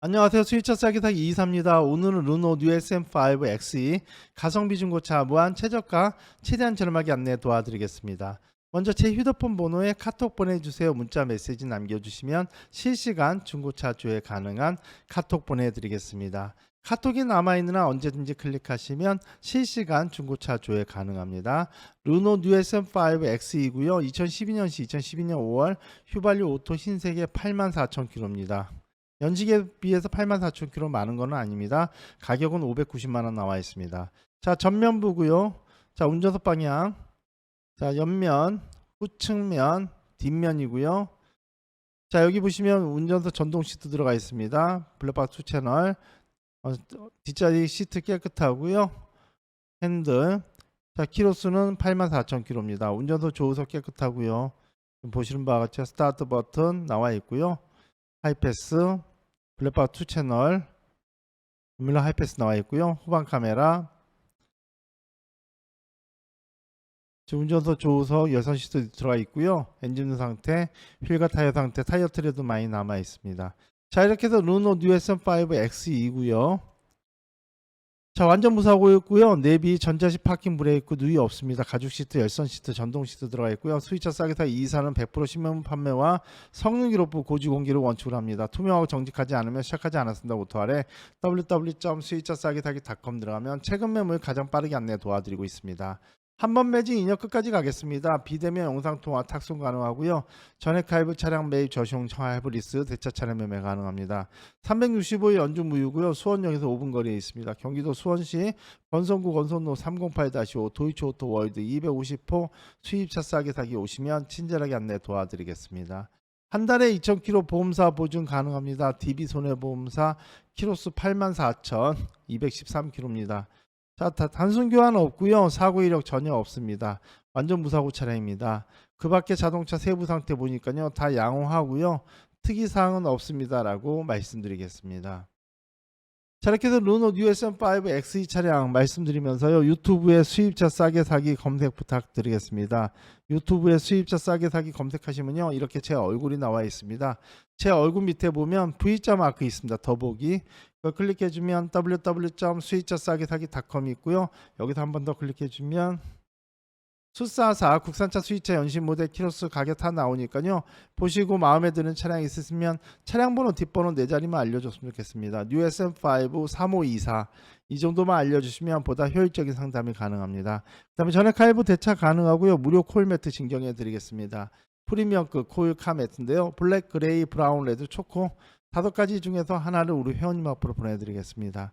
안녕하세요. 수입차 싸게 사기 이사입니다. 오늘은 르노 뉴 SM5 XE 가성비 중고차 무한 최저가 최대한 저렴하게 안내 도와드리겠습니다. 먼저 제 휴대폰 번호에 카톡 보내주세요. 문자 메시지 남겨주시면 실시간 중고차 조회 가능한 카톡 보내드리겠습니다. 카톡이 남아있느나 언제든지 클릭하시면 실시간 중고차 조회 가능합니다. 르노 뉴 SM5 XE고요. 2012년시 2012년 5월 휘발유 오토 흰색의 84,000km입니다. 연식에 비해서 84,000km 많은 건 아닙니다. 가격은 590만 원 나와 있습니다. 자, 전면부고요. 자, 운전석 방향. 자, 옆면, 후측면, 뒷면이고요. 자, 여기 보시면 운전석 전동 시트 들어가 있습니다. 블랙박스 2 채널. 어, 뒷자리 시트 깨끗하고요. 핸들. 자, 키로수는 84,000km입니다. 운전석 조우석 깨끗하고요. 보시는 바와 같이 스타트 버튼 나와 있고요. 하이패스, 블랙박스 2 채널, 물론 하이패스 나와 있고요. 후방 카메라, 지금 운전석 조우석 열선 시트 들어가 있고요. 엔진 상태, 휠과 타이어 상태, 타이어 트레도 많이 남아 있습니다. 자 이렇게 해서 르노 뉴 SM5 X이고요. 자 완전 무사고였고요. 내비 전자식 파킹 브레이크 누이 없습니다. 가죽 시트, 열선 시트, 전동 시트 들어가 있고요. 수입차 싸게 사 이사는 100% 신명 판매와 성능 기록부 고지 공개를 원칙으로 합니다. 투명하고 정직하지 않으면 시작하지 않았습니다. 오토 아래 www.수입차 싸게 사기.com 들어가면 최근 매물 가장 빠르게 안내 도와드리고 있습니다. 한 번 매진 2년 끝까지 가겠습니다. 비대면 영상 통화 탁송 가능하고요. 전액 할부 차량 매입 저시용 할부 리스 대차 차량 매매 가능합니다. 365일 연중 무휴고요. 수원역에서 5분 거리에 있습니다. 경기도 수원시 건성구 건선로 308-5 도이치 오토 월드 250호 수입차 싸게 사기 오시면 친절하게 안내 도와드리겠습니다. 한 달에 2,000km 보험사 보증 가능합니다. DB 손해보험사 키로수 84,213km입니다. 자, 다- 단순 교환 없고요. 사고 이력 전혀 없습니다. 완전 무사고 차량입니다. 그 밖에 자동차 세부 상태 보니까요. 다 양호하고요. 특이 사항은 없습니다라고 말씀드리겠습니다. 자, 이렇게 해서 르노 USM5 XE 차량 말씀드리면서요. 유튜브에 수입차 싸게 사기 검색 부탁드리겠습니다. 유튜브에 수입차 싸게 사기 검색하시면요. 이렇게 제 얼굴이 나와 있습니다. 제 얼굴 밑에 보면 V자 마크 있습니다. 더보기. 클릭해주면 www.수입차싸게 사기.com이 있고요. 여기서 한 번 더 클릭해주면 수사사 국산차 수입차 연신 모델 키로수 가격 다 나오니까요. 보시고 마음에 드는 차량 있으시면 차량 번호 뒷번호 네 자리만 알려줬으면 좋겠습니다. 뉴 SM5 3524 이 정도만 알려주시면 보다 효율적인 상담이 가능합니다. 그 다음에 전액 할부 대차 가능하고요. 무료 콜 매트 진경해 드리겠습니다. 프리미엄급 코일 카 매트인데요. 블랙, 그레이, 브라운, 레드, 초코 다섯 가지 중에서 하나를 우리 회원님 앞으로 보내드리겠습니다.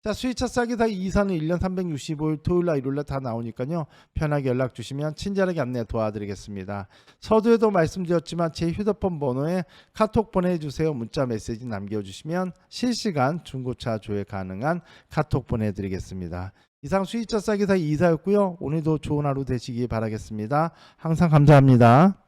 자 수입차 싸게 사기 이사는 1년 365일 토요일날 일요일날 다 나오니까요. 편하게 연락 주시면 친절하게 안내 도와드리겠습니다. 서두에도 말씀드렸지만 제 휴대폰 번호에 카톡 보내주세요. 문자 메시지 남겨주시면 실시간 중고차 조회 가능한 카톡 보내드리겠습니다. 이상 수입차 싸게 사기 이사였고요. 오늘도 좋은 하루 되시기 바라겠습니다. 항상 감사합니다.